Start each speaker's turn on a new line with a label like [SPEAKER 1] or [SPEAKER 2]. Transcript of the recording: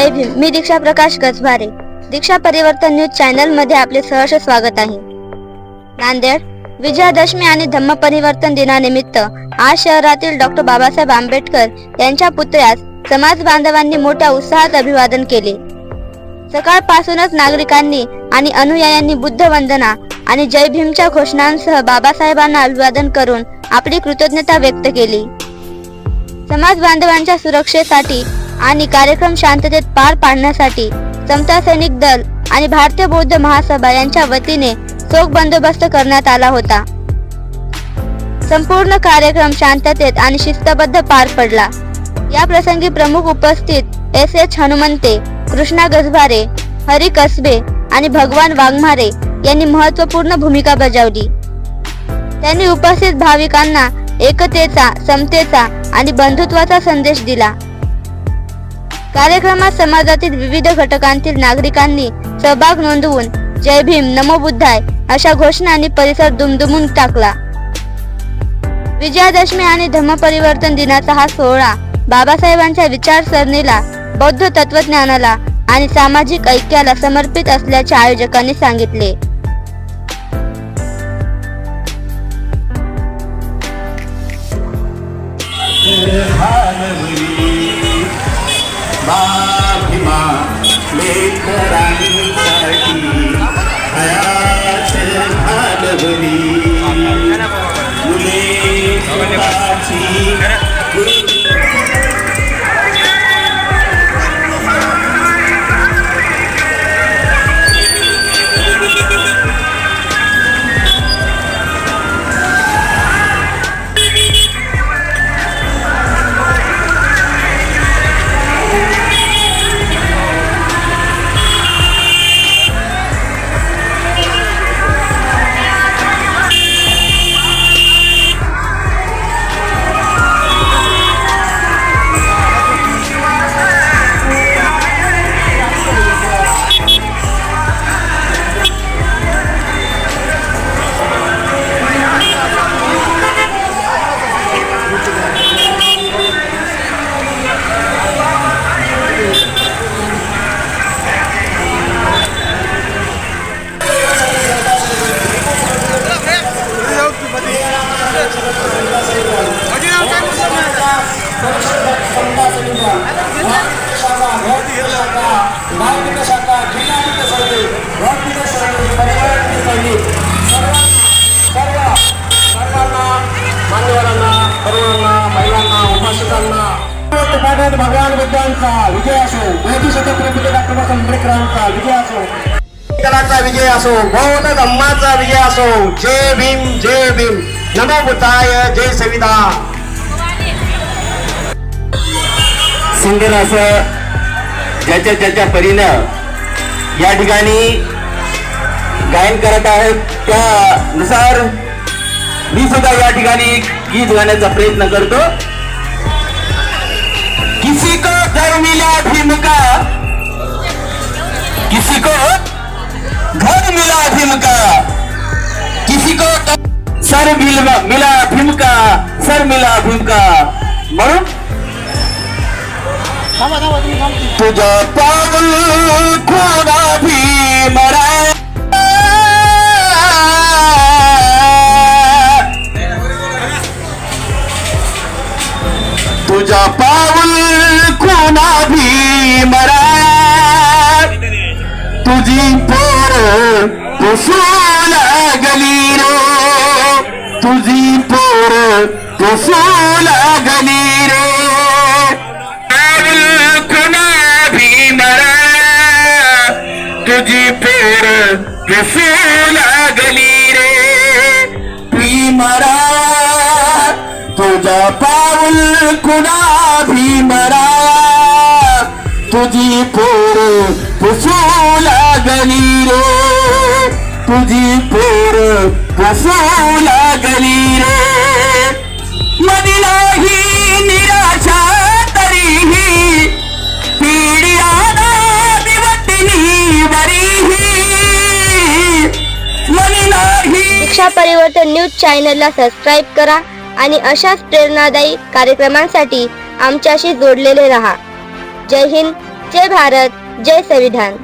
[SPEAKER 1] जय भीम मी दीक्षा प्रकाश गजभारे दीक्षा परिवर्तन न्यूज चॅनलमध्ये आपले सहर्ष स्वागत आहे. नांदेड विजयादशमी आणि धम्म परिवर्तन दिनानिमित्त आज शहरातील डॉक्टर बाबासाहेब आंबेडकर यांच्या पुतळ्यास समाज बांधवांनी मोठ्या उत्साहात अभिवादन केले. सकाळपासूनच नागरिकांनी आणि अनुयायांनी बुद्ध वंदना आणि जय भीमच्या घोषणांसह बाबासाहेबांना अभिवादन करून आपली कृतज्ञता व्यक्त केली. समाज बांधवांच्या सुरक्षेसाठी आणि कार्यक्रम शांततेत पार पाडण्यासाठी समता सैनिक दल आणि भारतीय बौद्ध महासभा यांच्या वतीने चोख बंदोबस्त करण्यात आला होता. संपूर्ण कार्यक्रम शांततेत आणि शिस्तबद्ध पार पडला. या प्रसंगी प्रमुख उपस्थित एस एच हनुमंते कृष्णा गजभारे हरी कसबे आणि भगवान वाघमारे यांनी महत्त्वपूर्ण भूमिका बजावली. त्यांनी उपस्थित भाविकांना एकतेचा समतेचा आणि बंधुत्वाचा संदेश दिला. कार्यक्रमात समाजातील विविध घटकांतील नागरिकांनी सहभाग नोंदवून जय भीम नमो बुद्धाय अशा घोषणांनी परिसर दुमदुमून टाकला. विजयादशमी आणि धर्मपरिवर्तन दिनाचा हा सोहळा बाबासाहेबांच्या विचारसरणीला बौद्ध तत्वज्ञानाला आणि सामाजिक ऐक्याला समर्पित असल्याचे आयोजकांनी सांगितले.
[SPEAKER 2] बाभिमा लेकरांसाठी हयात घालवली मुले स्वतःची पाठक भगवान बुद्धांचा विजय असो. मोदी छत्रपती डॉक्टर बाबासाहेब आंबेडकरांचा विजय असो. कलाचा विजय असो मौन धम्माचा विजय असो. जय भीम जय भीम. नमो बुद्धाय जय सविता.
[SPEAKER 3] सुंदर असं ज्याच्या ज्याच्या परीनं या ठिकाणी गायन करत आहेत त्यानुसार मी सुद्धा या ठिकाणी गीत गाण्याचा प्रयत्न करतो. घर मिला भीम का किसी को घर मिला भीम का किसी को सर मिला मिला भीम का सर मिला भीम का म्हणून तुझा पाऊल कोणा भीमरा तुझा पाऊल कोणा भीमरा तुझी पोर पुसू लागली रो. तुझी पोर पुसू लागली रे. कुणा भीमरा तुझी पोर पुसू लागली पाऊल कुणा भीमरा तुझी पोर पुसू लागली रे. तुझी पोर पुसू लागली रे. मदिलाही निराशा तरीही पिढ्याना दिवटिनी वरीही मदिलाही
[SPEAKER 1] दीक्षा परिवर्तन न्यूज चॅनलला सबस्क्राईब करा. आणि अशाच प्रेरणादायी कार्यक्रमांसाठी आमच्याशी जोडलेले रहा. जय हिंद जय भारत जय संविधान.